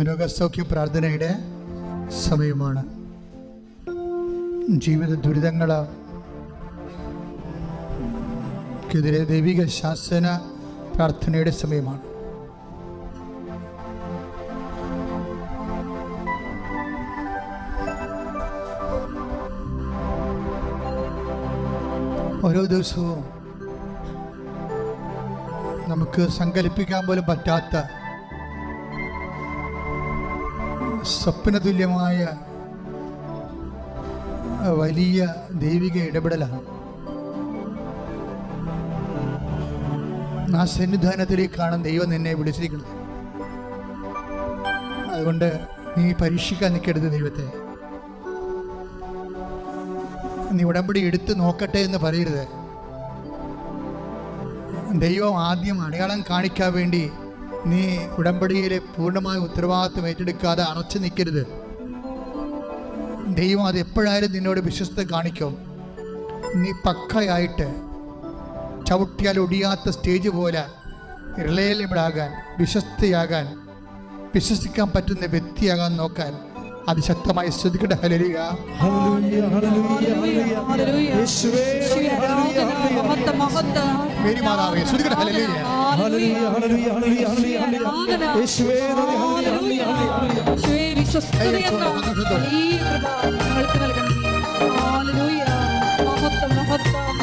രോഗസൗഖ്യ പ്രാർത്ഥനയുടെ സമയമാണ്. ജീവിത ദുരിതങ്ങൾക്കെതിരെ ദൈവിക ശാസന പ്രാർത്ഥനയുടെ സമയമാണ്. ഓരോ ദിവസവും നമുക്ക് സങ്കല്പിക്കാൻ പോലും പറ്റാത്ത സ്വപ്നതുല്യമായ വലിയ ദൈവിക ഇടപെടലാണ്. ആ സന്നിധാനത്തിലേക്കാണ് ദൈവം നിന്നെ വിളിച്ചിരിക്കുന്നത്. അതുകൊണ്ട് നീ പരീക്ഷിക്കാൻ നിൽക്കരുത് ദൈവത്തെ. നീ ഉടമ്പടി എടുത്ത് നോക്കട്ടെ എന്ന് പറയരുത്. ദൈവം ആദ്യം അടയാളം കാണിക്കാൻ വേണ്ടി നീ ഉടമ്പടിയിലെ പൂർണമായ ഉത്തരവാദിത്വം ഏറ്റെടുക്കാതെ അറച്ചു നിൽക്കരുത്. ദൈവം അത് എപ്പോഴായാലും നിന്നോട് വിശ്വസ്ത കാണിക്കും. നീ പക്കയായിട്ട് ചവിട്ടിയാൽ ഒടിയാത്ത സ്റ്റേജ് പോലെ റിലയബിളാകാൻ വിശ്വസ്തയാകാൻ വിശ്വസിക്കാൻ പറ്റുന്ന വ്യക്തിയാകാൻ നോക്കാൻ അതിശക്തമായി ശ്രദ്ധിക്കട്ടെ. ഹലരിക യേശുവേ. മേരി മാതാവേ ഹലരിക ഹല്ലേലൂയ, ഹല്ലേലൂയ, ഹല്ലേലൂയ, ഹല്ലേലൂയ, ഹല്ലേലൂയ. യേശുവേ, ഹല്ലേലൂയ, ഹല്ലേലൂയ. വിശ്വസ്തതയെന്ന ഈ കൃപ നിങ്ങൾക്ക് നൽകണം ഹല്ലേലൂയ. മഹത്വം മഹത്വം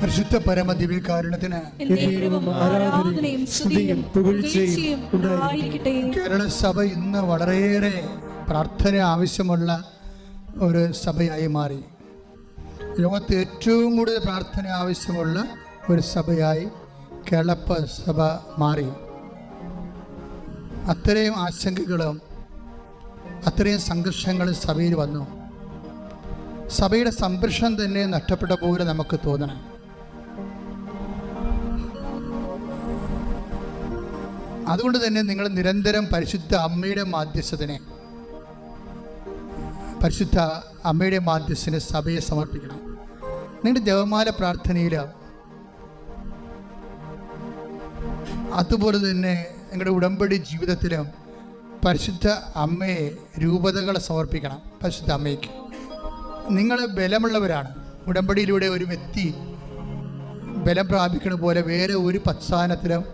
പരിശുദ്ധ പരമ ദിവ്യകാരുണ്യത്തിന് എന്നേരവും ആരാധനയും സ്തുതിയും പുകഴ്ചയും ഉണ്ടായിരിക്കട്ടെ. കേരള സഭ ഇന്ന് വളരെയേറെ പ്രാർത്ഥന ആവശ്യമുള്ള ഒരു സഭയായി മാറി. ലോകത്ത് ഏറ്റവും കൂടുതൽ പ്രാർത്ഥന ആവശ്യമുള്ള ഒരു സഭയായി കേളപ്പ സഭ മാറി. അത്രയും ആശങ്കകളും അത്രയും സംഘർഷങ്ങളും സഭയിൽ വന്നു. സഭയുടെ സംരക്ഷണം തന്നെ നഷ്ടപ്പെട്ട പോലെ നമുക്ക് തോന്നണം. അതുകൊണ്ട് തന്നെ നിങ്ങൾ നിരന്തരം പരിശുദ്ധ അമ്മയുടെ മാധ്യസ്ഥനെ പരിശുദ്ധ അമ്മയുടെ മാധ്യസ്ഥന് സഭയെ സമർപ്പിക്കണം. നിങ്ങളുടെ ജപമാല പ്രാർത്ഥനയിൽ അതുപോലെ തന്നെ നിങ്ങളുടെ ഉടമ്പടി ജീവിതത്തിലും പരിശുദ്ധ അമ്മയെ രൂപതകളെ സമർപ്പിക്കണം. പരിശുദ്ധ അമ്മയ്ക്ക്. നിങ്ങൾ ബലമുള്ളവരാണ്. ഉടമ്പടിയിലൂടെ ഒരു വ്യക്തി ബലം പ്രാപിക്കണ പോലെ വേറെ ഒരു പശ്ചാത്തലത്തിലും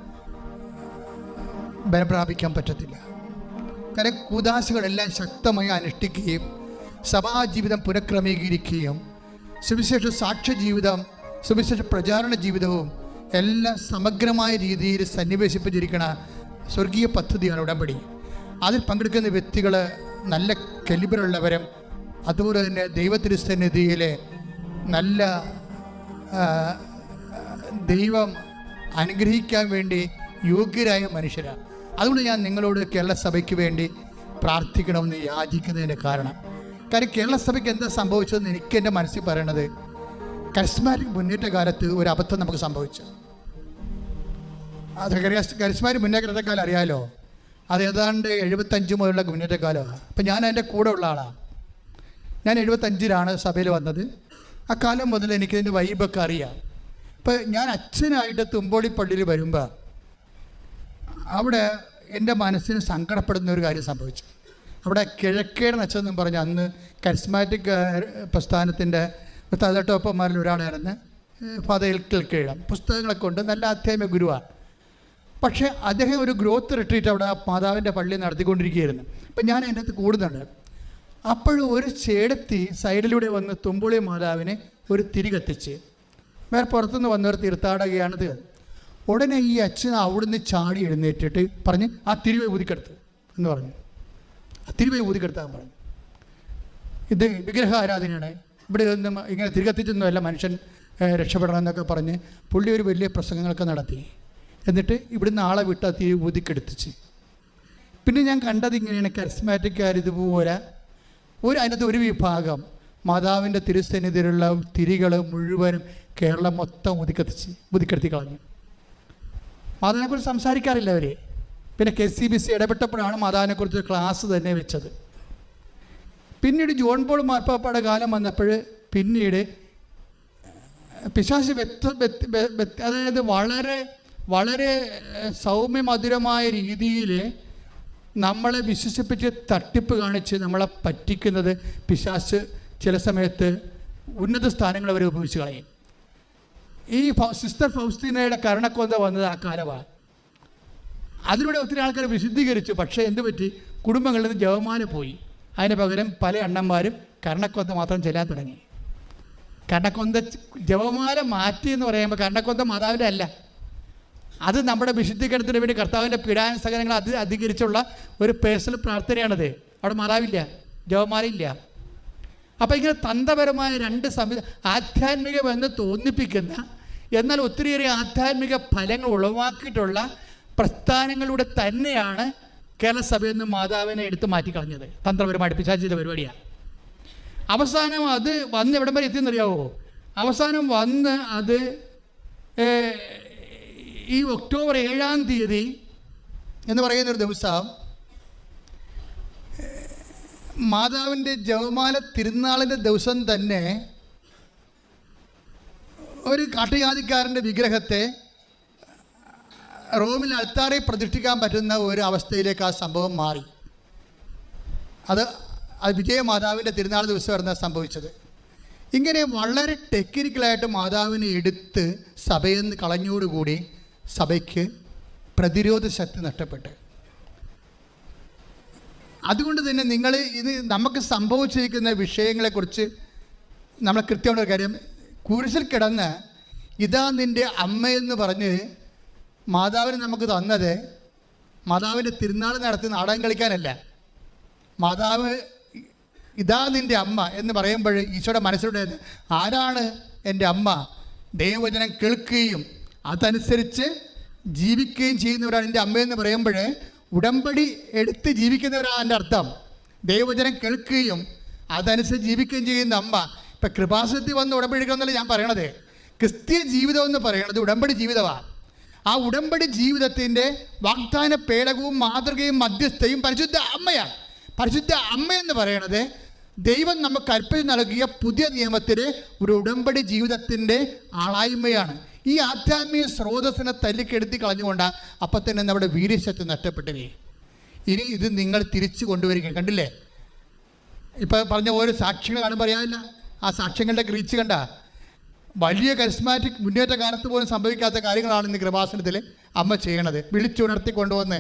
ബലം പ്രാപിക്കാൻ പറ്റത്തില്ല. കാരണം കൂതാശകളെല്ലാം ശക്തമായി അനുഷ്ഠിക്കുകയും സഭാജീവിതം പുനഃക്രമീകരിക്കുകയും സുവിശേഷ സാക്ഷ്യ ജീവിതം സുവിശേഷ പ്രചാരണ ജീവിതവും എല്ലാം സമഗ്രമായ രീതിയിൽ സന്നിവേശിപ്പിച്ചിരിക്കുന്ന സ്വർഗീയ പദ്ധതിയാണ് ഉടമ്പടി. അതിൽ പങ്കെടുക്കുന്ന വ്യക്തികൾ നല്ല കെലിബറുള്ളവരും അതുപോലെ തന്നെ ദൈവത്തിരുസന്നിധിയിലെ നല്ല ദൈവം അനുഗ്രഹിക്കാൻ വേണ്ടി യോഗ്യരായ മനുഷ്യരാണ് അതുകൊണ്ട് ഞാൻ നിങ്ങളോട് കേരള സഭയ്ക്ക് വേണ്ടി പ്രാർത്ഥിക്കണമെന്ന് യാചിക്കുന്നതിന്റെ കാരണം കാര്യം കേരള സഭയ്ക്ക് എന്താ സംഭവിച്ചതെന്ന് എനിക്ക് എന്റെ മനസ്സിൽ പറയണത്? കരിസ്മാരിക് മുന്നേറ്റ കാലത്ത് ഒരു അബദ്ധം നമുക്ക് സംഭവിച്ചു. അത് കരിസ്മാരിക് മുന്നേറ്റ കാലം അറിയാലോ? അത് ഏതാണ്ട് എഴുപത്തഞ്ച് മുതലുള്ള മുന്നേറ്റ കാലമാണ് അപ്പം ഞാൻ അതിന്റെ കൂടെ ഉള്ള ആളാണ് ഞാൻ എഴുപത്തഞ്ചിലാണ് സഭയിൽ വന്നത്. ആ കാലം മുതൽ എനിക്കിതിന്റെ വൈബൊക്കെ അറിയാം. അപ്പോൾ ഞാൻ അച്ഛനായിട്ട് തുമ്പോളി പള്ളിയിൽ വരുമ്പോൾ അവിടെ എന്റെ മനസ്സിന് സങ്കടപ്പെടുന്ന ഒരു കാര്യം സംഭവിച്ചു. അവിടെ കിഴക്കേട് നച്ചെന്നും പറഞ്ഞ്. അന്ന് കരിസ്മാറ്റിക് പ്രസ്ഥാനത്തിന്റെ തലട്ടോപ്പന്മാരിൽ ഒരാളായിരുന്നു. ഫാദയിൽ കിഴക്കേഴാം പുസ്തകങ്ങളൊക്കെ ഉണ്ട്. നല്ല അധ്യാത്മ ഗുരുവാണ്. പക്ഷേ അദ്ദേഹം ഒരു ഗ്രോത്ത് റിട്രീറ്റ് അവിടെ മാതാവിന്റെ പള്ളി നടത്തിക്കൊണ്ടിരിക്കുകയായിരുന്നു. അപ്പം ഞാൻ അതിന്റെ അകത്ത് കൂടുന്നുണ്ട്. അപ്പോഴും ഒരു ചേടത്തി സൈഡിലൂടെ വന്ന് തുമ്പുളി മാതാവിനെ ഒരു തിരി കത്തിച്ച് വേറെ പുറത്തുനിന്ന് വന്നവർ തീർത്ഥാടകയാണിത് ഉടനെ ഈ അച്ഛൻ അവിടുന്ന് ചാടി എഴുന്നേറ്റിട്ട് പറഞ്ഞ് ആ തിരിവ് ഊതിക്കെടുത്ത് എന്ന് പറഞ്ഞു. ആ ഊതി ഊതിക്കെടുത്താൻ പറഞ്ഞു. ഇത് വിഗ്രഹ ആരാധനയാണ് ഇവിടെ ഒന്നും ഇങ്ങനെ തിരികത്തിച്ചൊന്നുമല്ല മനുഷ്യൻ രക്ഷപ്പെടണം എന്നൊക്കെ പറഞ്ഞ് പുള്ളി ഒരു വലിയ പ്രസംഗങ്ങളൊക്കെ നടത്തി. എന്നിട്ട് ഇവിടുന്ന് ആളെ വിട്ട് ആ തിരി ഊതിക്കെടുത്തിച്ച്. പിന്നെ ഞാൻ കണ്ടത് ഇങ്ങനെയാണ് കരിസ്മാറ്റിക്കാർ ഇതുപോലെ ഒരു അതിനകത്ത് ഒരു വിഭാഗം മാതാവിന്റെ തിരുസന്നിധിയിലുള്ള തിരികൾ മുഴുവനും കേരളം മൊത്തം ഊതിക്കത്തിച്ച് ഊതിക്കെടുത്തി കളഞ്ഞു മാതാവിനെക്കുറിച്ച് സംസാരിക്കാറില്ല അവർ പിന്നെ കെ സി ബി സി ഇടപെട്ടപ്പോഴാണ് മാതാവിനെക്കുറിച്ച് ക്ലാസ് തന്നെ വെച്ചത്. പിന്നീട് ജോൺ പോൾ മാർപ്പാപ്പയുടെ കാലം വന്നപ്പോൾ പിന്നീട് പിശാശ് വ്യക്ത വ്യക്ത- വ്യ- വ്യക്ത- അതായത് വളരെ വളരെ സൗമ്യമധുരമായ രീതിയിൽ നമ്മളെ വിശ്വസിപ്പിച്ച് തട്ടിപ്പ് കാണിച്ച് നമ്മളെ പറ്റിക്കുന്നത് പിശാശ് ചില സമയത്ത് ഉന്നത സ്ഥാനങ്ങൾ വരെ ഉപയോഗിച്ച് കളയും. ഈ സിസ്റ്റർ ഫൗസ്തീനയുടെ കരണക്കൊന്ത വന്നത് ആ കാലമാണ്. അതിലൂടെ ഒത്തിരി ആൾക്കാർ വിശുദ്ധീകരിച്ചു. പക്ഷേ എന്ത് പറ്റി? കുടുംബങ്ങളിൽ നിന്ന് ജവമാല പോയി. അതിന് പകരം പല അണ്ണന്മാരും കർണക്കൊന്ത മാത്രം ചെല്ലാൻ തുടങ്ങി. കർണക്കൊന്ത ജവമാല മാറ്റി എന്ന് പറയുമ്പോൾ കർണക്കൊന്ത മാതാവിന്റെ അല്ല. അത് നമ്മുടെ വിശുദ്ധീകരണത്തിന് വേണ്ടി കർത്താവിന്റെ പീഡാന സഹനങ്ങൾ അത് അധികരിച്ചുള്ള ഒരു പേഴ്സണൽ പ്രാർത്ഥനയാണത്. അവിടെ മാറാവില്ല ജവമാലയില്ല. അപ്പോൾ ഇങ്ങനെ തന്ത്രപരമായ രണ്ട് സംവിധ ആധ്യാത്മികമെന്ന് തോന്നിപ്പിക്കുന്ന എന്നാൽ ഒത്തിരിയേറെ ആധ്യാത്മിക ഫലങ്ങൾ ഉളവാക്കിയിട്ടുള്ള പ്രസ്ഥാനങ്ങളിലൂടെ തന്നെയാണ് കേരള സഭയിൽ നിന്ന് മാതാവിനെ എടുത്ത് മാറ്റിക്കളഞ്ഞത്. തന്ത്രപരമായിട്ട് പിശാചിന്റെ പരിപാടിയാണ് അവസാനം അത് വന്ന് എവിടം വരെ എത്തിയെന്നറിയാവോ? അവസാനം വന്ന് അത് ഈ ഒക്ടോബർ ഏഴാം തീയതി എന്ന് പറയുന്ന ഒരു ദിവസം മാതാവിന്റെ ജവമാല തിരുനാളിന്റെ ദിവസം തന്നെ ഒരു കാട്ടുജാതിക്കാരന്റെ വിഗ്രഹത്തെ റോമിൽ അൾത്താറെ പ്രതിഷ്ഠിക്കാൻ പറ്റുന്ന ഒരു അവസ്ഥയിലേക്ക് ആ സംഭവം മാറി. അത് അത് വിജയമാതാവിന്റെ തിരുനാൾ ദിവസം വരുന്ന സംഭവിച്ചത്. ഇങ്ങനെ വളരെ ടെക്നിക്കലായിട്ട് മാതാവിനെ എടുത്ത് സഭയിൽ നിന്ന് കളഞ്ഞോടുകൂടി സഭയ്ക്ക് പ്രതിരോധ ശക്തി നഷ്ടപ്പെട്ടു. അതുകൊണ്ട് തന്നെ നിങ്ങൾ ഇത് നമുക്ക് സംഭവിച്ചിരിക്കുന്ന വിഷയങ്ങളെക്കുറിച്ച് നമ്മൾ കൃത്യമായിട്ടൊരു കാര്യം കുരിശിൽ കിടന്ന് ഇതാ നിന്റെ അമ്മയെന്ന് പറഞ്ഞ് മാതാവിന് നമുക്ക് തന്നത് മാതാവിന്റെ തിരുനാൾ നടത്തി നാടകം കളിക്കാനല്ല. മാതാവ് ഇതാ നിന്റെ അമ്മ എന്ന് പറയുമ്പോൾ ഈശോയുടെ മനസ്സിലൂടെ ആരാണ് എന്റെ അമ്മ? ദൈവവചനം കേൾക്കുകയും അതനുസരിച്ച് ജീവിക്കുകയും ചെയ്യുന്നവരാണ് എന്റെ അമ്മയെന്ന് പറയുമ്പോൾ ഉടമ്പടി എടുത്ത് ജീവിക്കുന്നവരാണ് എന്റെ അർത്ഥം. ദൈവവചനം കേൾക്കുകയും അതനുസരിച്ച് ജീവിക്കുകയും ചെയ്യുന്ന അമ്മ. ഇപ്പം കൃപാസനത്തിൽ വന്ന് ഉടമ്പടി എടുക്കണമെന്നല്ല ഞാൻ പറയണത്? ക്രിസ്തീയ ജീവിതം എന്ന് പറയണത് ഉടമ്പടി ജീവിതമാണ് ആ ഉടമ്പടി ജീവിതത്തിന്റെ വാഗ്ദാന പേടകവും മാതൃകയും മധ്യസ്ഥയും പരിശുദ്ധ അമ്മയാണ്. പരിശുദ്ധ അമ്മ എന്ന് പറയണത് ദൈവം നമുക്ക് കൽപ്പിച്ച് നൽകിയ പുതിയ നിയമത്തിലെ ഒരു ഉടമ്പടി ജീവിതത്തിന്റെ ആളായ്മയാണ്. ഈ ആധ്യാത്മിക സ്രോതസ്സിനെ തല്ലിക്കെടുത്തി കളഞ്ഞുകൊണ്ടാണ് അപ്പം തന്നെ നമ്മുടെ വീര്യശക്തി നഷ്ടപ്പെട്ടത്. ഇനി ഇത് നിങ്ങൾ തിരിച്ചു കൊണ്ടുവരിക. കണ്ടില്ലേ? ഇപ്പം പറഞ്ഞ ഓരോ സാക്ഷ്യങ്ങൾ കാണുമ്പോൾ അറിയാമില്ല ആ സാക്ഷ്യങ്ങളുടെ ഗ്രീച്ച് കണ്ട? വലിയ കരിസ്മാറ്റിക് മുന്നേറ്റ കാലത്ത് പോലും സംഭവിക്കാത്ത കാര്യങ്ങളാണ് ഇന്ന് കൃപാസനത്തിൽ അമ്മ ചെയ്യണത്. വിളിച്ചുണർത്തി കൊണ്ടുവന്ന്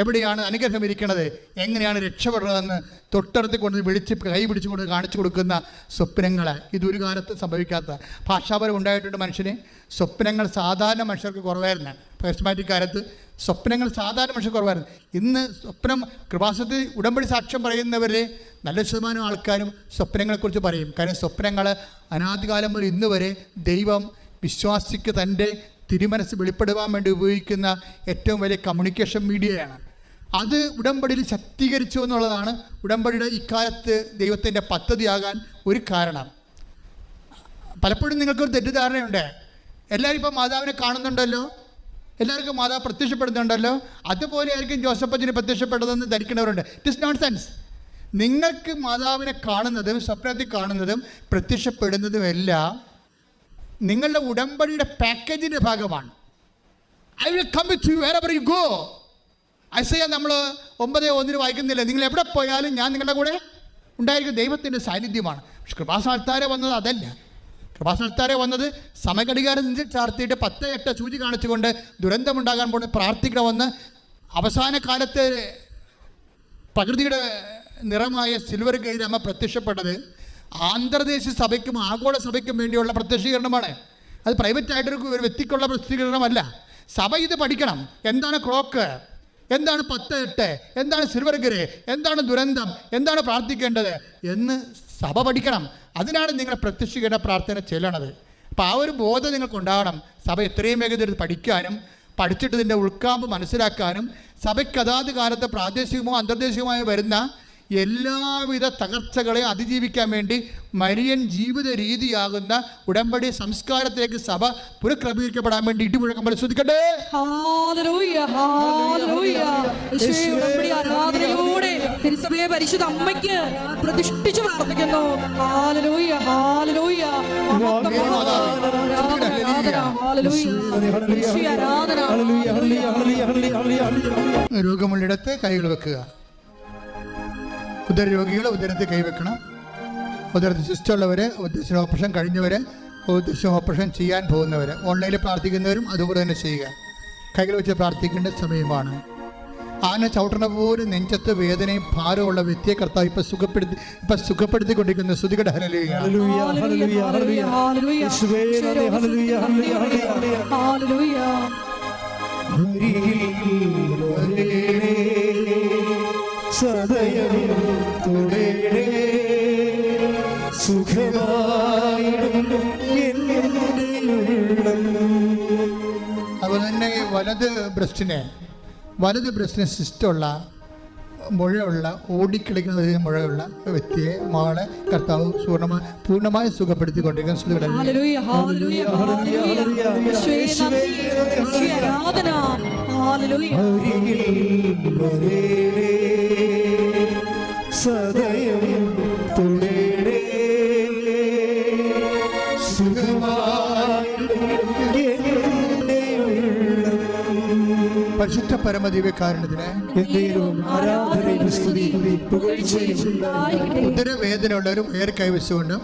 എവിടെയാണ് അനുഗ്രഹം ഇരിക്കുന്നത് എങ്ങനെയാണ് രക്ഷപ്പെടുന്നതെന്ന് തൊട്ടടുത്ത് കൊണ്ട് വിളിച്ച് കൈ പിടിച്ചുകൊണ്ട് കാണിച്ചു കൊടുക്കുന്ന സ്വപ്നങ്ങൾ ഇതൊരു കാലത്ത് സംഭവിക്കാത്ത ഭാഷാപരം ഉണ്ടായിട്ടുണ്ട് മനുഷ്യന്. സ്വപ്നങ്ങൾ സാധാരണ മനുഷ്യർക്ക് കുറവായിരുന്നു. കരിസ്മാറ്റിക് കാലത്ത് സ്വപ്നങ്ങൾ സാധാരണ മനുഷ്യർ കുറവായിരുന്നു. ഇന്ന് സ്വപ്നം കൃപാസത്തിൽ ഉടമ്പടി സാക്ഷ്യം പറയുന്നവരെ നല്ല ശതമാനം ആൾക്കാരും സ്വപ്നങ്ങളെക്കുറിച്ച് പറയും. കാരണം സ്വപ്നങ്ങൾ അനാദികാലം മുതൽ ഇന്ന് വരെ ദൈവം വിശ്വാസിക്ക് തന്റെ തിരുമനസ് വെളിപ്പെടുവാൻ വേണ്ടി ഉപയോഗിക്കുന്ന ഏറ്റവും വലിയ കമ്മ്യൂണിക്കേഷൻ മീഡിയയാണ് അത് ഉടമ്പടിയിൽ ശക്തീകരിച്ചു എന്നുള്ളതാണ് ഉടമ്പടിയുടെ ഇക്കാലത്ത് ദൈവത്തിന്റെ പദ്ധതിയാകാൻ ഒരു കാരണം. പലപ്പോഴും നിങ്ങൾക്കൊരു തെറ്റിദ്ധാരണയുണ്ട്. എല്ലാവരും ഇപ്പോൾ മാതാവിനെ കാണുന്നുണ്ടല്ലോ. എല്ലാവർക്കും മാതാവ് പ്രത്യക്ഷപ്പെടുന്നുണ്ടല്ലോ. അതുപോലെ ആയിരിക്കും ജോസഫച്ചിന് പ്രത്യക്ഷപ്പെട്ടതെന്ന് ധരിക്കുന്നവരുണ്ട്. ഇറ്റ് ഇസ് നോട്ട് സെൻസ് നിങ്ങൾക്ക് മാതാവിനെ കാണുന്നതും സ്വപ്നത്തിൽ കാണുന്നതും പ്രത്യക്ഷപ്പെടുന്നതും എല്ലാം നിങ്ങളുടെ ഉടമ്പടിയുടെ പാക്കേജിന്റെ ഭാഗമാണ്. I will come with you wherever you go Isaiah നമ്മൾ ഒമ്പത് ഒന്നിന് വായിക്കുന്നില്ല? നിങ്ങൾ എവിടെ പോയാലും ഞാൻ നിങ്ങളുടെ കൂടെ ഉണ്ടായിരിക്കും. ദൈവത്തിന്റെ സാന്നിധ്യമാണ്. പക്ഷെ കൃപാസാൽത്താരെ വന്നത് അതല്ല. കൃപാസ്ഥാനത്താരെ വന്നത് സമയഘടികാരം ചാർത്തിയിട്ട് പത്ത് എട്ട് സൂചി കാണിച്ചുകൊണ്ട് ദുരന്തമുണ്ടാകാൻ പോകുന്ന പ്രാർത്ഥിക്കണമെന്ന് അവസാന കാലത്ത് പ്രകൃതിയുടെ നിറമായ സിൽവർ ഗൈഡ് അമ്മ പ്രത്യക്ഷപ്പെട്ടത് ആന്ധ്രദേശീയ സഭയ്ക്കും ആഗോള സഭയ്ക്കും വേണ്ടിയുള്ള പ്രത്യക്ഷീകരണമാണ്. അത് പ്രൈവറ്റ് ആയിട്ട് ഒരു വ്യക്തിക്കുള്ള പ്രസിദ്ധീകരണമല്ല സഭ ഇത് പഠിക്കണം. എന്താണ് ക്ലോക്ക് എന്താണ് പത്ത് എട്ട്? എന്താണ് സിൽവർ ഗ്രേ എന്താണ് ദുരന്തം? എന്താണ് പ്രാർത്ഥിക്കേണ്ടത്? എന്ന് സഭ പഠിക്കണം. അതിനാണ് നിങ്ങൾ പ്രത്യക്ഷീകരണ പ്രാർത്ഥന ചെല്ലണത്. അപ്പോൾ ആ ഒരു ബോധം നിങ്ങൾക്കുണ്ടാകണം. സഭ എത്രയും വേഗത്തിൽ പഠിക്കാനും പഠിച്ചിട്ട് ഇതിന്റെ ഉൾക്കാമ്പ് മനസ്സിലാക്കാനും സഭയ്ക്ക് അതാത് കാലത്ത് പ്രാദേശികമോ അന്തർദേശികമായോ വരുന്ന എല്ലാവിധ തകർച്ചകളെ അതിജീവിക്കാൻ വേണ്ടി മരിയൻ ജീവിത രീതിയാകുന്ന ഉടമ്പടി സംസ്കാരത്തിലേക്ക് സഭ പുനഃക്രമീകരിക്കപ്പെടാൻ വേണ്ടി ഇടിമുഴക്കം പരിശോധിക്കട്ടെ. തിരുസഭയെ പരിശുദ്ധ അമ്മയ്ക്ക് പ്രതിഷ്ഠിച്ചു പ്രാർത്ഥിക്കുന്നു ഹല്ലേലൂയ, ഹല്ലേലൂയ. മഹത്വം, ആരാധന, ആരാധന, ഹല്ലേലൂയ. യേശുവേ, ആരാധന ഹല്ലേലൂയ, ഹല്ലേലൂയ, ഹല്ലേലൂയ, ഹല്ലേലൂയ, ഹല്ലേലൂയ. രോഗമുള്ളിടത്ത് കൈകൾ വെക്കുക ഉദരരോഗികൾ ഉദരത്തിൽ കൈവെക്കണം ഉദരത്തിൽ സിസ്റ്റുള്ളവർ ഉദ്ദേശം ഓപ്പറേഷൻ കഴിഞ്ഞവരെ ഉദ്ദേശം ഓപ്പറേഷൻ ചെയ്യാൻ പോകുന്നവരെ ഓൺലൈനിൽ പ്രാർത്ഥിക്കുന്നവരും അതുപോലെ തന്നെ ചെയ്യുക കൈകൾ വെച്ച് പ്രാർത്ഥിക്കേണ്ട സമയമാണ് ആന ചവിട്ടണ പോലെ നെഞ്ചത്ത് വേദനയും ഭാരമുള്ള വ്യക്തിയെ കർത്താവ് ഇപ്പൊ സുഖപ്പെടുത്തി ഇപ്പൊ സുഖപ്പെടുത്തിക്കൊണ്ടിരിക്കുന്ന സ്തുതികട ഹരലിയ ഹല്ലേലൂയ, ഹല്ലേലൂയ, ഹല്ലേലൂയ. ഹല്ലേലൂയ. യേശുവേ, ഹല്ലേലൂയ, ഹല്ലേലൂയ, ഹല്ലേലൂയ. ഹല്ലേലൂയ. അരികിൽ വരേണേ, സദയം സുഖമായിടും. അതുപോലെ തന്നെ വലത് ബ്രസ്റ്റിനെ വലത് ബ്രസ്റ്റിന് സിസ്റ്റുള്ള മുഴയുള്ള ഓടിക്കളിക്കുന്ന മുഴയുള്ള വ്യക്തിയെ മകളെ കർത്താവ് പൂർണമായി പൂർണമായി സുഖപ്പെടുത്തിക്കൊണ്ടിരിക്കുന്ന. ശ്രുതികട ഹല്ലേലൂയ, പരിശുദ്ധ പരമദിവ്യകാരണത്തിന് എന്നേരവും ആരാധനയും ഉള്ളവരും വയർ കൈവച്ചുകൊണ്ടും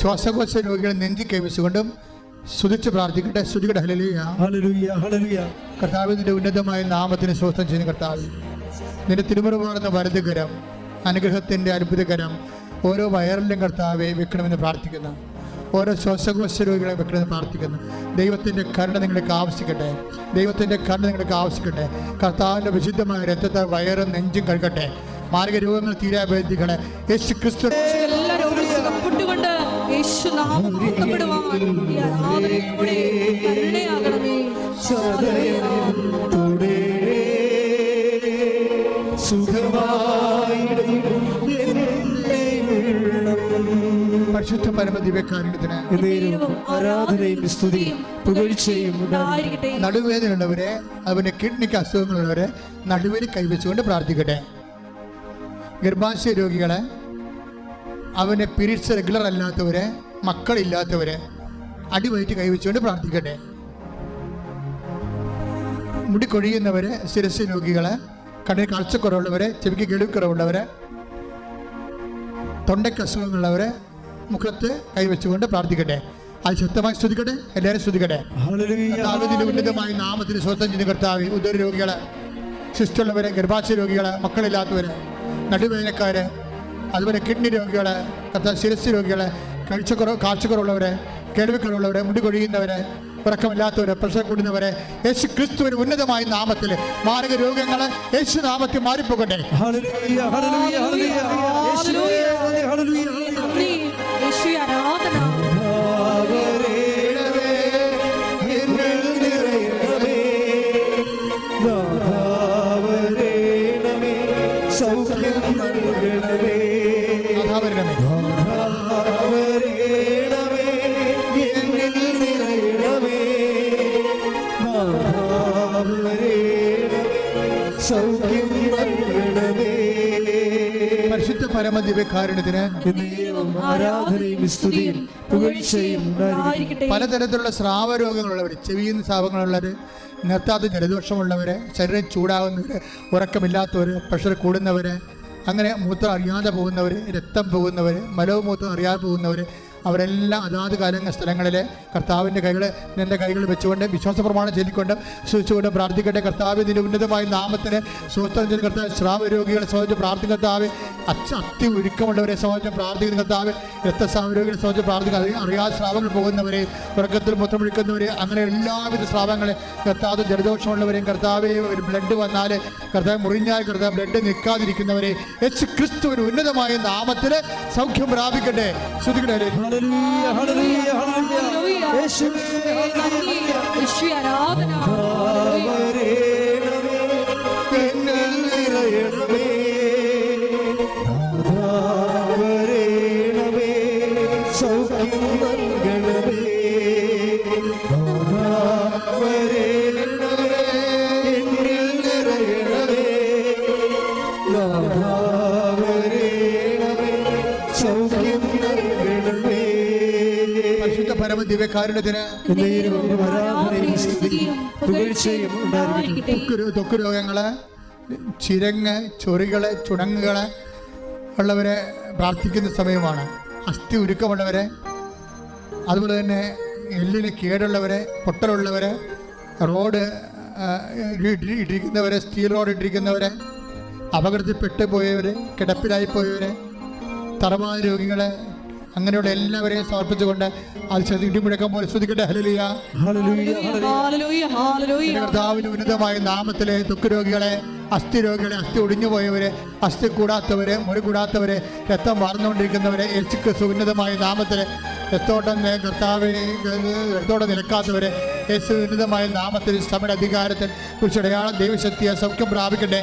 ശ്വാസകോശ രോഗികളെ നെഞ്ചി കൈവച്ചുകൊണ്ടും സ്തുതിച്ച് പ്രാർത്ഥിക്കട്ടെ. സ്തുതികട ഹലലിയ കർത്താവിന്റെ ഉന്നതമായ നാമത്തിന് സ്വസ്ഥം ചെയ്യുന്ന കർത്താവ്. നിന്റെ തിരുമുറമാർന്ന വലതുകരം അനുഗ്രഹത്തിന്റെ അത്ഭുതകരം ഓരോ വയറിലും കർത്താവെ വെക്കണമെന്ന് പ്രാർത്ഥിക്കുന്നു. ഓരോ ശ്വാസകോശ രോഗികളെ വെക്കണമെന്ന് പ്രാർത്ഥിക്കുന്നു. ദൈവത്തിന്റെ കരുണ നിങ്ങൾക്ക് ആവശ്യിക്കട്ടെ. ദൈവത്തിന്റെ കരുണ നിങ്ങൾക്ക് ആവശ്യിക്കട്ടെ. കർത്താവിന്റെ വിശുദ്ധമായ രക്തത്തെ വയറും നെഞ്ചും കഴുകട്ടെ. മാർഗ രോഗങ്ങൾ ബന്ധിക്കണേ യേശു ക്രിസ്തു എല്ലാ പരിശുദ്ധ പരമ എന്നേരവും ആരാധനയും സ്തുതിയും പുകഴ്ചയും നടുവേദന ഉള്ളവരെ അവന്റെ കിഡ്നിക്ക് അസുഖങ്ങളുള്ളവരെ നടുവിൽ കൈവച്ചുകൊണ്ട് പ്രാർത്ഥിക്കട്ടെ. ഗർഭാശയ രോഗികളെ അവന്റെ പീരീഡ്സ് റെഗുലർ അല്ലാത്തവരെ മക്കളില്ലാത്തവരെ അടിവയറ്റ് കൈവച്ചുകൊണ്ട് പ്രാർത്ഥിക്കട്ടെ. മുടി കൊഴിയുന്നവരെ ശിരസ് രോഗികളെ കണ്ണിന് കാഴ്ചക്കുറവുള്ളവരെ ചെവിക്ക് കേൾവിക്കുറവുള്ളവരെ തൊണ്ടയ്ക്ക് അസുഖങ്ങളുള്ളവരെ മുഖത്ത് കൈവച്ചുകൊണ്ട് പ്രാർത്ഥിക്കട്ടെ. അത് ശക്തമായി സ്തുതിക്കട്ടെ എല്ലാവരും സ്തുതിക്കട്ടെ. കർത്താവിന്റെ ഉന്നതമായ നാമത്തിന് സ്വന്തം ചെയ്യുന്ന കർത്താവ് ഉദര രോഗികൾ ശിസ്റ്റുള്ളവര് ഗർഭാശയ രോഗികൾ മക്കളില്ലാത്തവര് നടുവേദനക്കാര് അതുപോലെ കിഡ്നി രോഗികൾ കർത്താവ് ശിരസ് രോഗികൾ കഴിച്ചക്കുറവ് കാഴ്ചക്കുറവുള്ളവര് കേൾവിക്കുറവുള്ളവര് മുടി കൊഴിയുന്നവര് ഉറക്കമില്ലാത്തവരെ പ്രഷർ കൂടുന്നവരെ യേശു ക്രിസ്തുവിന് ഉന്നതമായ നാമത്തിൽ മാരക രോഗങ്ങളെ യേശു നാമത്തിൽ മാറിപ്പോകട്ടെ ആരാധനയും സ്തുതിയും പുകഴ്ചയും പലതരത്തിലുള്ള സ്രാവരോഗങ്ങളുള്ളവർ ചെവിയിൽ നിന്ന് സ്രാവങ്ങളുള്ളവർ നിർത്താത്ത ജലദോഷമുള്ളവർ ശരീരം ചൂടാകുന്നവർ ഉറക്കമില്ലാത്തവർ പ്രഷർ കൂടുന്നവര് അങ്ങനെ മൂത്രം അറിയാതെ പോകുന്നവര് രക്തം പോകുന്നവര് മലവും മൂത്രം അറിയാതെ പോകുന്നവർ അവരെല്ലാം അതാത് കാലങ്ങൾ സ്ഥലങ്ങളിൽ കർത്താവിന്റെ കൈകൾ നിന്റെ കൈകൾ വെച്ചുകൊണ്ട് വിശ്വാസ പ്രമാണം ചൊല്ലിക്കൊണ്ട് സൂക്ഷിച്ചുകൊണ്ട് പ്രാർത്ഥിക്കട്ടെ. കർത്താവ് ഇതിന്റെ ഉന്നതമായ നാമത്തിന് സ്വസ്ഥം ചെയ്ത് കർത്താവ് സ്രാവ രോഗികളെ സംബന്ധിച്ച് പ്രാർത്ഥിക്കുന്ന കർത്താവ് അച്ഛ അത്തി ഒരുക്കമുള്ളവരെ സംബന്ധിച്ച് പ്രാർത്ഥിക്കുന്ന കർത്താവ് രക്തസ്രാവ രോഗികളെ സംബന്ധിച്ച് പ്രാർത്ഥിക്കുക അറിയാതെ സ്രാവങ്ങൾ പോകുന്നവരെ ഉറക്കത്തിൽ മൂത്രമൊഴിക്കുന്നവരെ അങ്ങനെ എല്ലാവിധ സ്രാവങ്ങളെ കർത്താവ് ജലദോഷമുള്ളവരെയും കർത്താവ് ഒരു ബ്ലഡ് വന്നാൽ കർത്താവ് മുറിഞ്ഞാൽ കർത്താവ് ബ്ലഡ് നിൽക്കാതിരിക്കുന്നവരെ യേശു ഒരു ഉന്നതമായ നാമത്തിൽ സൗഖ്യം പ്രാപിക്കട്ടെ. ശ്രുതിക്കട്ടെ ഹല്ലേലൂയ ഹല്ലേലൂയ ഹല്ലേലൂയ ഹല്ലേലൂയ. യേശുവേ നന്ദി. യേശുവേ ആരാധന ഹല്ലേലൂയ. രോ- തൊക്ക് രോഗങ്ങൾ ചിരങ്ങ് ചൊറികൾ ചുടങ്ങുകൾ ഉള്ളവരെ പ്രാർത്ഥിക്കുന്ന സമയമാണ്. അസ്ഥി ഉരുക്കമുള്ളവരെ അതുപോലെ തന്നെ എല്ലിന് കേടുള്ളവരെ പൊട്ടലുള്ളവരെ റോഡ് ഇട്ടിരിക്കുന്നവരെ സ്റ്റീൽ റോഡ് ഇട്ടിരിക്കുന്നവരെ അപകടത്തിൽപ്പെട്ടു പോയവർ കിടപ്പിലായി പോയവരെ തറവാട് രോഗികളെ അങ്ങനെയുള്ള എല്ലാവരെയും സമർപ്പിച്ചുകൊണ്ട് അത് ഇടിമുഴക്കം പോലെ ശ്രദ്ധിക്കട്ടെ. ഹലലിയ ഹല്ലേലൂയ ഹല്ലേലൂയ ഹല്ലേലൂയ. കർത്താവിന് ഉന്നതമായ നാമത്തിലെ ദുഃഖരോഗികളെ അസ്ഥി രോഗികളെ അസ്ഥി ഒടിഞ്ഞു പോയവരെ അസ്ഥി കൂടാത്തവരെ മുറി കൂടാത്തവരെ രക്തം വാർന്നുകൊണ്ടിരിക്കുന്നവരെ യേശുക്ക് സുന്നതമായ നാമത്തിലെ രക്തോട്ടം കർത്താവ് രക്തോട്ടം നിലക്കാത്തവരെ യേശു ഉന്നതമായ നാമത്തിൽ സഭയുടെ അധികാരത്തിൽ കുറിച്ചടയാളം ദൈവശക്തിയെ സൗഖ്യം പ്രാപിക്കട്ടെ.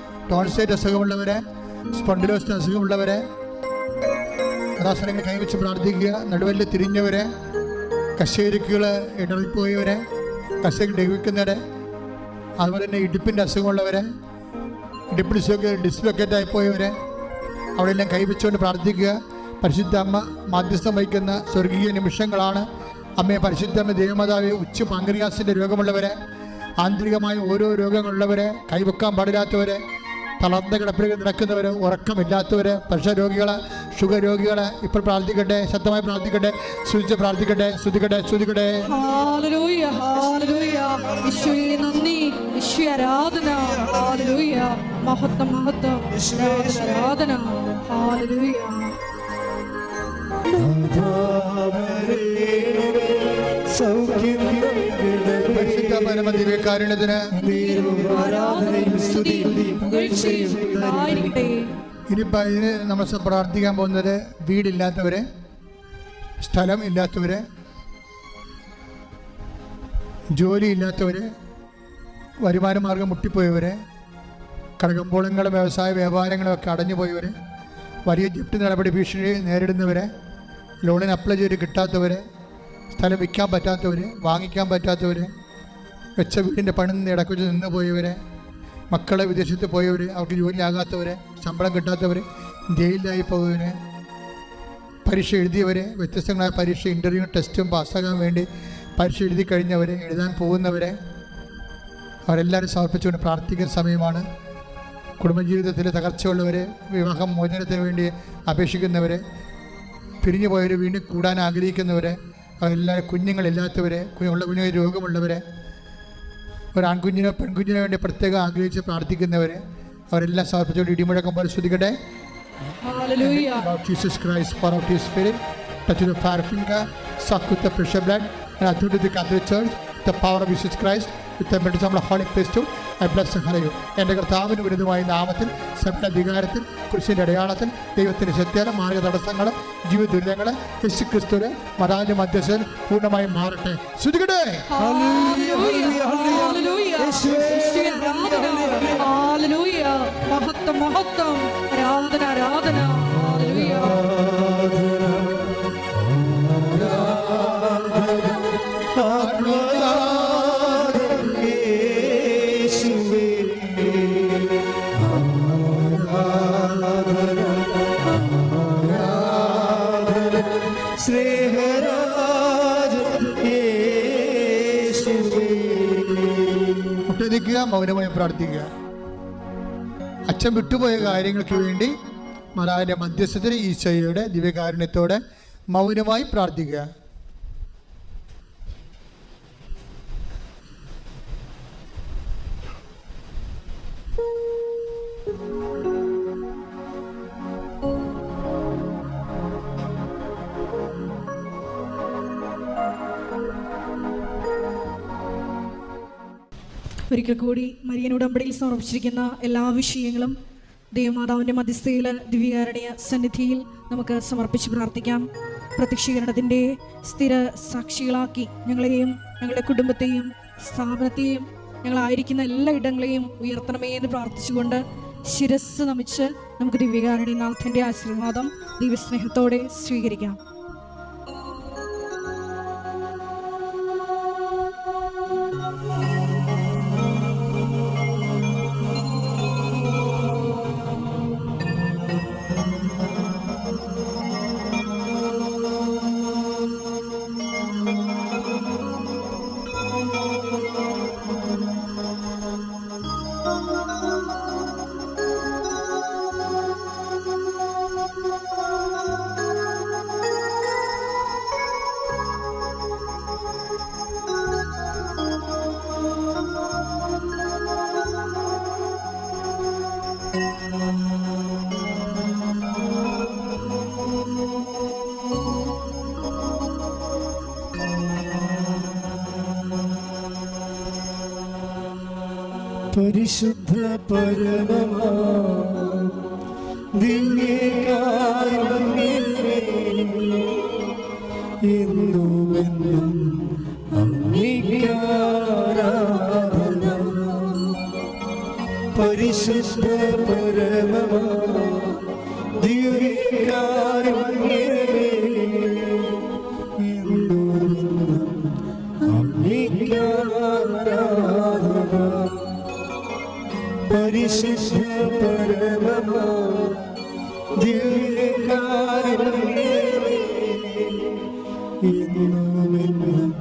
ടോൺസൈറ്റ് അസുഖമുള്ളവരെ സ്പോണ്ടിലോസിന് അസുഖമുള്ളവരെ യഥാസ്ഥലങ്ങൾ കൈവച്ച് പ്രാർത്ഥിക്കുക നടുവല്ല് തിരിഞ്ഞവരെ കശേരിക്കുകൾ ഇടറിപ്പോയവരെ കശേരി ഡെവിക്കുന്നവരെ അതുപോലെ തന്നെ ഇടുപ്പിന്റെ അസുഖമുള്ളവരെ ഇടുപ്പ് ഡിസ്ലൊക്കെ ഡിസ്ലൊക്കേറ്റ് ആയിപ്പോയവരെ അവിടെ എല്ലാം കൈവച്ചുകൊണ്ട് പ്രാർത്ഥിക്കുക. പരിശുദ്ധ അമ്മ മാധ്യസ്ഥം വഹിക്കുന്ന സ്വർഗീയ നിമിഷങ്ങളാണ്. അമ്മയെ പരിശുദ്ധ അമ്മ ദേവമാതാവ് ഉച്ച പാങ്ക്രിയാസിന്റെ രോഗമുള്ളവരെ ആന്തരികമായ ഓരോ രോഗങ്ങളുള്ളവരെ കൈവെക്കാൻ പാടില്ലാത്തവരെ തളർന്ന കിടപ്പിൽ നടക്കുന്നവർ ഉറക്കമില്ലാത്തവർ പ്രഷർ രോഗികൾ ഷുഗർ രോഗികൾ ഇപ്പോൾ പ്രാർത്ഥിക്കട്ടെ ശക്തമായി പ്രാർത്ഥിക്കട്ടെ ശുചിച്ച് പ്രാർത്ഥിക്കട്ടെ ഹല്ലേലൂയ യേശുവേ നന്ദി ആരാധന. മഹത്വം മഹത്വം. ആരാധന. ഹല്ലേലൂയ പരമദിവ്യകാരുണ്യത്തിന് ഇനിയിപ്പോൾ ഇതിന് നമ്മൾ പ്രാർത്ഥിക്കാൻ പോകുന്നത് വീടില്ലാത്തവരെ സ്ഥലം ഇല്ലാത്തവരെ ജോലി ഇല്ലാത്തവരെ വരുമാന മാർഗം മുട്ടിപ്പോയവരെ കടകമ്പോളങ്ങളും വ്യവസായ വ്യാപാരങ്ങളൊക്കെ അടഞ്ഞു പോയവർ വലിയ ജപ്തി നടപടി ഭീഷണി നേരിടുന്നവരെ ലോണിന് അപ്ലൈ ചെയ്ത് കിട്ടാത്തവർ സ്ഥലം വിൽക്കാൻ പറ്റാത്തവർ വാങ്ങിക്കാൻ പറ്റാത്തവർ വെച്ച വീടിന്റെ പണി ഇടക്കുവച്ച് നിന്ന് പോയവരെ മക്കളെ വിദേശത്ത് പോയവർ അവർക്ക് ജോലിയാകാത്തവർ ശമ്പളം കിട്ടാത്തവർ ജയിലിലായി പോയവർ പരീക്ഷ എഴുതിയവർ വ്യത്യസ്തങ്ങളായ പരീക്ഷ ഇന്റർവ്യൂ ടെസ്റ്റും പാസ്സാകാൻ വേണ്ടി പരീക്ഷ എഴുതി കഴിഞ്ഞവർ എഴുതാൻ പോകുന്നവരെ അവരെല്ലാവരും സമർപ്പിച്ചുകൊണ്ട് പ്രാർത്ഥിക്കുന്ന സമയമാണ്. കുടുംബജീവിതത്തിൽ തകർച്ചയുള്ളവർ വിവാഹം മോചനത്തിന് വേണ്ടി അപേക്ഷിക്കുന്നവർ പിരിഞ്ഞു പോയവർ വീണ്ടും കൂടാൻ ആഗ്രഹിക്കുന്നവർ അവരെല്ലാവരും കുഞ്ഞുങ്ങളില്ലാത്തവർ കുഞ്ഞുള്ള കുഞ്ഞു രോഗമുള്ളവരെ ഒരു ആൺകുഞ്ഞിനോ പെൺകുഞ്ഞിനോ വേണ്ടി പ്രത്യേകം ആഗ്രഹിച്ച് പ്രാർത്ഥിക്കുന്നവർ അവരെല്ലാം സമർപ്പിച്ചുകൊണ്ട് ഇടിമുഴക്കം പോലെ ശ്രദ്ധിക്കട്ടെ Jesus Christ touch fire finger സക്കുത്ത് fresh blood church authority the power of Church, Christ with of നമ്മുടെ ഹോളി Priesthood, ഐ ബ്ലസ് ഹലയും എന്റെ കർത്താവിന് വിരുദ്ധമായ നാമത്തിൽ സഭയുടെ അധികാരത്തിൽ കുരിശിന്റെ അടയാളത്തിൽ ദൈവത്തിന്റെ ശക്തിയാല മാർഗ തടസ്സങ്ങൾ ജീവിത ദുരിതങ്ങൾ യേശു ക്രിസ്തുവിന് മതാന്റെ മധ്യസ്ഥൻ പൂർണമായി മാറട്ടെ. ശ്രുതികട്ടെ. മഹത്വം മഹത്വം. ആരാധന ആരാധന. മൗനമായി പ്രാർത്ഥിക്കുക. അച്ഛൻ വിട്ടുപോയ കാര്യങ്ങൾക്ക് വേണ്ടി മറാവിന്റെ മധ്യസ്ഥത്തിന് ഈശോയുടെ ദിവ്യകാരുണ്യത്തോടെ മൗനമായി പ്രാർത്ഥിക്കുക. ഒരിക്കൽ കൂടി മരിയൻ ഉടമ്പടിയിൽ സമർപ്പിച്ചിരിക്കുന്ന എല്ലാ വിഷയങ്ങളും ദൈവമാതാവിന്റെ മധ്യസ്ഥയിൽ ദിവ്യകാരണീയ സന്നിധിയിൽ നമുക്ക് സമർപ്പിച്ച് പ്രാർത്ഥിക്കാം. പ്രത്യക്ഷീകരണത്തിന്റെ സ്ഥിര സാക്ഷികളാക്കി ഞങ്ങളെയും ഞങ്ങളുടെ കുടുംബത്തെയും സ്ഥാപനത്തെയും ഞങ്ങളായിരിക്കുന്ന എല്ലാ ഇടങ്ങളെയും ഉയർത്തണമേ എന്ന് പ്രാർത്ഥിച്ചുകൊണ്ട് ശിരസ് നമിച്ച് നമുക്ക് ദിവ്യകാരുണ്യ നാഥന്റെ ആശീർവാദം ദിവ്യസ്നേഹത്തോടെ സ്വീകരിക്കാം. പരിശുദ്ധ പരമമാ. ദിവ്യകാരുണ്യമേ പരിശുദ്ധ പരമ ദിവ്യകാരുണ്യമേ എന്നുമെന്നും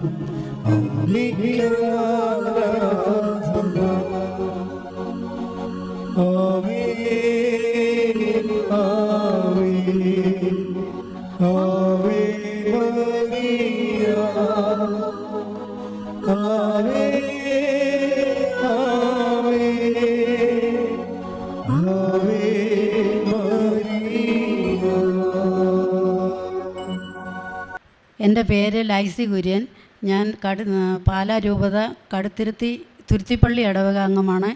അങ്ങേക്കാരാധന എന്റെ പേര് ലൈസി കുര്യൻ. ഞാൻ കടു പാലാ രൂപത കടുത്തിരുത്തി തുരുത്തിപ്പള്ളി ഇടവക അംഗമാണ്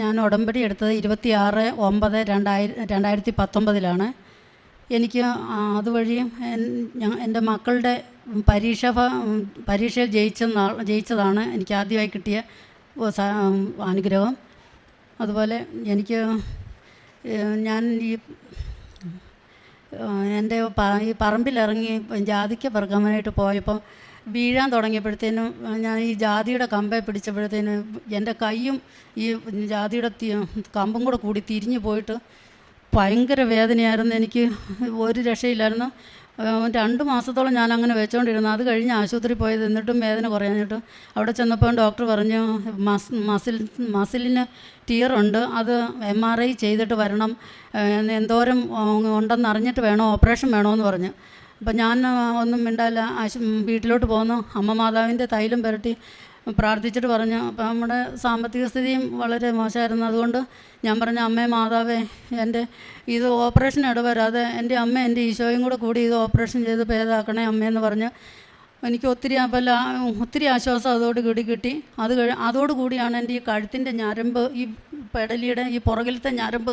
ഞാൻ ഉടമ്പടി എടുത്തത് ഇരുപത്തി ആറ് ഒമ്പത് രണ്ടായിരം രണ്ടായിരത്തി പത്തൊമ്പതിലാണ്. എനിക്ക് അതുവഴി എന്റെ മക്കളുടെ പരീക്ഷ പരീക്ഷയിൽ ജയിച്ച ജയിച്ചതാണ് എനിക്ക് ആദ്യമായി കിട്ടിയ അനുഗ്രഹം. അതുപോലെ എനിക്ക് ഞാൻ ഈ എന്റെ ഈ പറമ്പിലിറങ്ങി ജാതിക്ക പെറുക്കാനായിട്ട് പോയപ്പോൾ വീഴാൻ തുടങ്ങിയപ്പോഴത്തേനും ഞാൻ ഈ ജാതിയുടെ കമ്പെ പിടിച്ചപ്പോഴത്തേനും എന്റെ കൈയും ഈ ജാതിയുടെ കമ്പും കൂടെ കൂടി തിരിഞ്ഞു പോയിട്ട് ഭയങ്കര വേദനയായിരുന്നു. എനിക്ക് ഒരു രക്ഷയില്ലായിരുന്നു. രണ്ട് മാസത്തോളം ഞാൻ അങ്ങനെ വെച്ചുകൊണ്ടിരുന്നു അത് കഴിഞ്ഞ് ആശുപത്രി പോയത് എന്നിട്ടും വേദന കുറയാഞ്ഞിട്ട് അവിടെ ചെന്നപ്പോൾ ഡോക്ടർ പറഞ്ഞു മസ് മസിൽ മസിലിന് ടീറുണ്ട് അത് എം ആർ ഐ ചെയ്തിട്ട് വരണം. എന്തോരം ഉണ്ടെന്ന് അറിഞ്ഞിട്ട് വേണോ? ഓപ്പറേഷൻ വേണമെന്ന് പറഞ്ഞു. അപ്പം ഞാൻ ഒന്നും മിണ്ടാല്ല. ആശു വീട്ടിലോട്ട് പോന്നു. അമ്മ മാതാവിന്റെ തൈലം പുരട്ടി. പ്രാർത്ഥിച്ചിട്ട് പറഞ്ഞു അപ്പം നമ്മുടെ സാമ്പത്തിക സ്ഥിതിയും വളരെ മോശമായിരുന്നു. അതുകൊണ്ട് ഞാൻ പറഞ്ഞു അമ്മേ മാതാവേ എന്റെ ഇത് ഓപ്പറേഷൻ ഇടവരാതെ എന്റെ അമ്മ എന്റെ ഈശോയും കൂടെ കൂടി ഇത് ഓപ്പറേഷൻ ചെയ്ത് ഭേദാക്കണേ അമ്മയെന്ന് പറഞ്ഞ് എനിക്ക് ഒത്തിരി അപ്പോൾ ഒത്തിരി ആശ്വാസം അതോടുകൂടി കിട്ടി. അത് കഴി അതോടുകൂടിയാണ് എന്റെ ഈ കഴുത്തിന്റെ ഞരമ്പ് ഈ പെടലിയുടെ ഈ പുറകിലത്തെ ഞരമ്പ്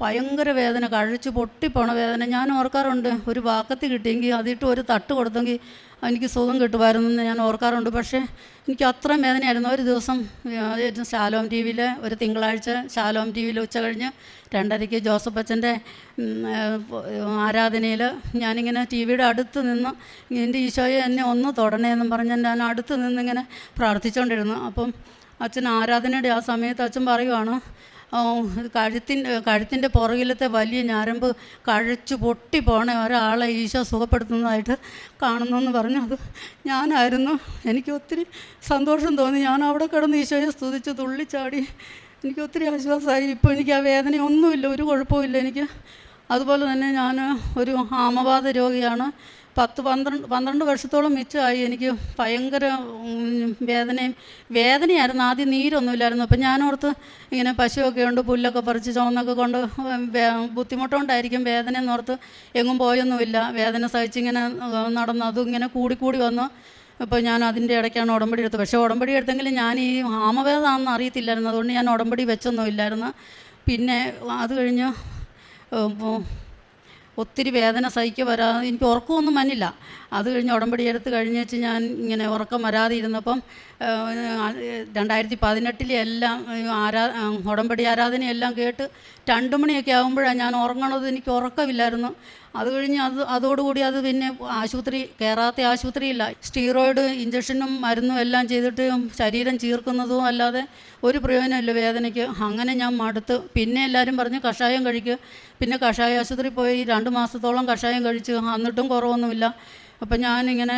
ഭയങ്കര വേദന കഴിച്ച് പൊട്ടിപ്പോണ വേദന. ഞാൻ ഓർക്കാറുണ്ട് ഒരു വാക്കത്ത് കിട്ടിയെങ്കിൽ അതിട്ട് ഒരു തട്ട് കൊടുത്തെങ്കിൽ എനിക്ക് സുഖം കിട്ടുമായിരുന്നെന്ന് ഞാൻ ഓർക്കാറുണ്ട്. പക്ഷേ എനിക്ക് അത്രയും വേദനയായിരുന്നു. ഒരു ദിവസം ശാലോം ടി വിയിൽ ഒരു തിങ്കളാഴ്ച ശാലോം ടി വിയിൽ ഉച്ച കഴിഞ്ഞ് രണ്ടരയ്ക്ക് ജോസഫ് അച്ഛന്റെ ആരാധനയിൽ ഞാനിങ്ങനെ ടി വിയുടെ അടുത്ത് നിന്ന് എന്റെ ഈശോയെ എന്നെ ഒന്ന് തൊടണേ എന്നും പറഞ്ഞ് ഞാൻ അടുത്ത് നിന്നിങ്ങനെ പ്രാർത്ഥിച്ചുകൊണ്ടിരുന്നു അപ്പം അച്ഛൻ ആരാധനയുടെ ആ സമയത്ത് അച്ഛൻ പറയുവാണ് കഴുത്തിന്റെ കഴുത്തിന്റെ പുറകിലത്തെ വലിയ ഞരമ്പ് കഴിച്ചു പൊട്ടി പോണ ഒരാളെ ഈശോ സുഖപ്പെടുത്തുന്നതായിട്ട് കാണുന്നു എന്ന് പറഞ്ഞു. അത് ഞാനായിരുന്നു. എനിക്ക് ഒത്തിരി സന്തോഷം തോന്നി. ഞാൻ അവിടെ കിടന്ന് ഈശോയെ സ്തുതിച്ച് തുള്ളിച്ചാടി എനിക്ക് ഒത്തിരി ആശ്വാസമായി. ഇപ്പോൾ എനിക്ക് ആ വേദന ഒന്നുമില്ല. ഒരു കുഴപ്പമില്ല എനിക്ക്. അതുപോലെ തന്നെ ഞാൻ ഒരു ആമവാദ രോഗിയാണ്. പത്ത് പന്ത്രണ്ട് പന്ത്രണ്ട് വർഷത്തോളം മിച്ചമായി എനിക്ക് ഭയങ്കര വേദനയും വേദനയായിരുന്നു. ആദ്യം നീരൊന്നുമില്ലായിരുന്നു. അപ്പം ഞാനോർത്ത് ഇങ്ങനെ പശുവൊക്കെ ഉണ്ട് പുല്ലൊക്കെ പറിച്ച് ചുവന്നൊക്കെ കൊണ്ട് ബുദ്ധിമുട്ടുകൊണ്ടായിരിക്കും വേദന എന്നോർത്ത് എങ്ങും പോയൊന്നുമില്ല. വേദന സഹിച്ചിങ്ങനെ നടന്നു അതും ഇങ്ങനെ കൂടിക്കൂടി വന്നു. അപ്പോൾ ഞാൻ അതിന്റെ ഇടയ്ക്കാണ് ഉടമ്പടി എടുത്തത്. പക്ഷേ ഉടമ്പടി എടുത്തെങ്കിൽ ഞാൻ ഈ ആമവേദമാണെന്ന് അറിയത്തില്ലായിരുന്നു. അതുകൊണ്ട് ഞാൻ ഉടമ്പടി വെച്ചൊന്നുമില്ലായിരുന്നു പിന്നെ അത് കഴിഞ്ഞ് ഒത്തിരി വേദന സഹിക്കുക വരാതെ എനിക്ക് ഉറക്കമൊന്നും വന്നില്ല. അത് കഴിഞ്ഞ് ഉടമ്പടി എടുത്ത് കഴിഞ്ഞ് വെച്ച് ഞാൻ ഇങ്ങനെ ഉറക്കം വരാതെ ഇരുന്നപ്പം രണ്ടായിരത്തി പതിനെട്ടിലെ എല്ലാം ആരാ ഉടമ്പടി ആരാധനയെല്ലാം കേട്ട് രണ്ട് മണിയൊക്കെ ആകുമ്പോഴാണ് ഞാൻ ഉറങ്ങണത്. എനിക്ക് ഉറക്കമില്ലായിരുന്നു. അത് കഴിഞ്ഞ് അത് അതോടുകൂടി അത് പിന്നെ ആശുപത്രി കയറാത്ത ആശുപത്രിയില്ല. സ്റ്റീറോയിഡ് ഇഞ്ചക്ഷനും മരുന്നും എല്ലാം ചെയ്തിട്ട് ശരീരം ചീർക്കുന്നതും അല്ലാതെ ഒരു പ്രയോജനമില്ല വേദനയ്ക്ക്. അങ്ങനെ ഞാൻ മടുത്ത്. പിന്നെ എല്ലാവരും പറഞ്ഞ് കഷായം കഴിക്കുക പിന്നെ കഷായ ആശുപത്രി പോയി രണ്ട് മാസത്തോളം കഷായം കഴിച്ചു. എന്നിട്ടും കുറവൊന്നുമില്ല. അപ്പം ഞാനിങ്ങനെ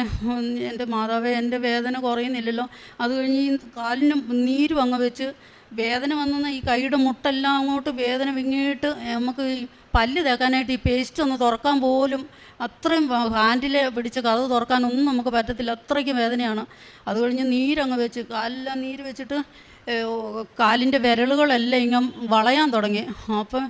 എന്റെ മാതാവേ എന്റെ വേദന കുറയുന്നില്ലല്ലോ. അത് കഴിഞ്ഞ് കാലിന് നീര് വങ്ങ വെച്ച് വേദന വന്നെന്ന് ഈ കൈയുടെ മുട്ടെല്ലാം അങ്ങോട്ട് വേദന വിങ്ങിയിട്ട് നമുക്ക് പല്ല് തേക്കാനായിട്ട് ഈ പേസ്റ്റ് ഒന്ന് തുറക്കാൻ പോലും അത്രയും ഹാൻഡിൽ പിടിച്ച് കഥ തുറക്കാനൊന്നും നമുക്ക് പറ്റത്തില്ല. അത്രയ്ക്ക് വേദനയാണ്. അത് കഴിഞ്ഞ് നീരങ്ങ് വെച്ച് കാലെല്ലാം നീര് വെച്ചിട്ട് കാലിന്റെ വിരലുകളെല്ലാം ഇങ്ങനെ വളയാൻ തുടങ്ങി. അപ്പം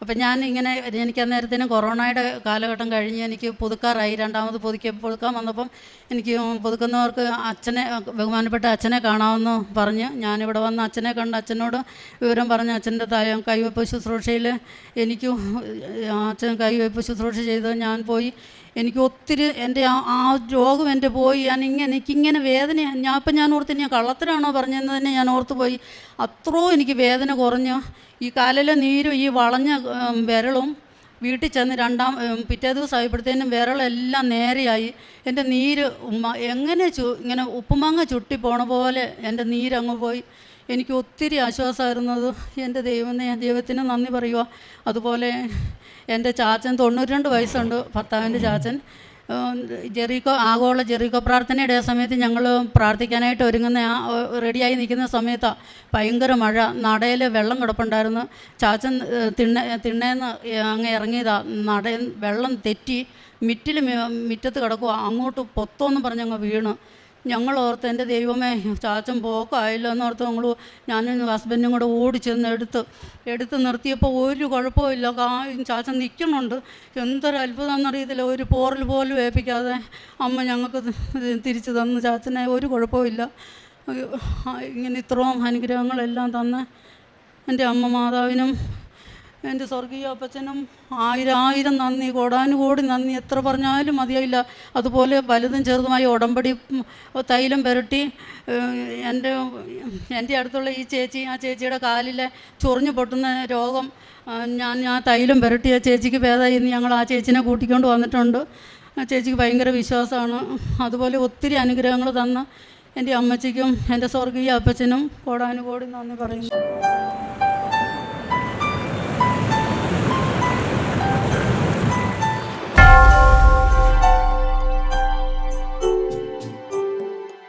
അപ്പം ഞാൻ ഇങ്ങനെ എനിക്ക് അന്നേരത്തിന് കൊറോണയുടെ കാലഘട്ടം കഴിഞ്ഞ് എനിക്ക് പുതുക്കാറായി. രണ്ടാമത് പുതുക്കി പുതുക്കാൻ വന്നപ്പം എനിക്ക് പുതുക്കുന്നവർക്ക് അച്ഛനെ ബഹുമാനപ്പെട്ട അച്ഛനെ കാണാമെന്ന് പറഞ്ഞ് ഞാനിവിടെ വന്ന് അച്ഛനെ കണ്ട് അച്ഛനോട് വിവരം പറഞ്ഞ് അച്ഛന്റെ തായ കൈവയ്പ്പ് ശുശ്രൂഷയിൽ എനിക്കും അച്ഛൻ കൈവയ്പ്പ് ശുശ്രൂഷ ചെയ്ത് ഞാൻ പോയി. എനിക്ക് ഒത്തിരി എന്റെ ആ ആ രോഗം എന്റെ പോയി. ഞാൻ ഇങ്ങനെ എനിക്കിങ്ങനെ വേദന ഞാൻ ഇപ്പം ഞാൻ ഓർത്ത് ഞാൻ കള്ളത്തിലാണോ പറഞ്ഞതെന്ന് തന്നെ ഞാൻ ഓർത്ത് പോയി. അത്രയും എനിക്ക് വേദന കുറഞ്ഞു ഈ കാലിലെ നീരും ഈ വളഞ്ഞ വിരളും വീട്ടിൽ ചെന്ന് രണ്ടാം പിറ്റേ ദിവസം ആയപ്പോഴത്തേനും വിരളെല്ലാം നേരെയായി. എന്റെ നീര് ഉമ്മ- എങ്ങനെ ചു ഇങ്ങനെ ഉപ്പുമാങ്ങ ചുട്ടി പോണ പോലെ എന്റെ നീരങ്ങ് പോയി. എനിക്ക് ഒത്തിരി ആശ്വാസമായിരുന്നത്. എന്റെ ദൈവം ഞാൻ ദൈവത്തിന് നന്ദി പറയുക അതുപോലെ എന്റെ ചാച്ചൻ തൊണ്ണൂറ്റി രണ്ട് വയസ്സുണ്ട് ഭർത്താവിന്റെ ചാച്ചൻ. ജെറീക്കോ ആഗോള ജെറീക്കോ പ്രാർത്ഥനയുടെ ആ സമയത്ത് ഞങ്ങൾ പ്രാർത്ഥിക്കാനായിട്ട് ഒരുങ്ങുന്ന റെഡിയായി നിൽക്കുന്ന സമയത്താണ് ഭയങ്കര മഴ. നടയിൽ വെള്ളം കിടപ്പുണ്ടായിരുന്നു. ചാച്ചൻ തിണ്ണ തിണ്ണേന്ന് അങ്ങ് ഇറങ്ങിയതാ. നടയിൽ വെള്ളം തെറ്റി മിറ്റിൽ മിറ്റത്ത് കിടക്കുക അങ്ങോട്ട് പൊത്തോന്ന് പറഞ്ഞങ്ങ് വീണ്. ഞങ്ങൾ ഓർത്ത് എന്റെ ദൈവമേ ചാച്ചൻ പോക്കായല്ലോ എന്നോർത്ത് ഞങ്ങൾ ഞാനും ഹസ്ബൻഡും കൂടെ ഓടി ചെന്ന് എടുത്ത് എടുത്ത് നിർത്തിയപ്പോൾ ഒരു കുഴപ്പമില്ല കാ ചാച്ചൻ നിൽക്കുന്നുണ്ട് എന്തൊരു അത്ഭുതമെന്നറിയത്തില്ല ഒരു പോറൽ പോലും ഏൽപ്പിക്കാതെ അമ്മ ഞങ്ങൾക്ക് തിരിച്ചു തന്നു. ചാച്ചനെ ഒരു കുഴപ്പമില്ല ഇങ്ങനെ ഇത്രയും അനുഗ്രഹങ്ങളെല്ലാം തന്ന് എന്റെ അമ്മ മാതാവിനും എന്റെ സ്വർഗീയ അപ്പച്ചനും ആയിരം ആയിരം നന്ദി കോടാനുകോടി നന്ദി. എത്ര പറഞ്ഞാലും മതിയായില്ല. അതുപോലെ വലുതും ചെറുതുമായ ഉടമ്പടി തൈലം പുരട്ടി എന്റെ എന്റെ അടുത്തുള്ള ഈ ചേച്ചി ആ ചേച്ചിയുടെ കാലിലെ ചൊറിഞ്ഞു പൊട്ടുന്ന രോഗം ഞാൻ ആ തൈലം പുരട്ടി ആ ചേച്ചിക്ക് ഭേദമായി ഞങ്ങൾ ആ ചേച്ചിനെ കൂട്ടിക്കൊണ്ട് വന്നിട്ടുണ്ട്. ആ ചേച്ചിക്ക് ഭയങ്കര വിശ്വാസമാണ്. അതുപോലെ ഒത്തിരി അനുഗ്രഹങ്ങൾ തന്ന എന്റെ അമ്മച്ചിക്കും എന്റെ സ്വർഗീയ അപ്പച്ചനും കോടാനുകോടി നന്ദി പറയുന്നു.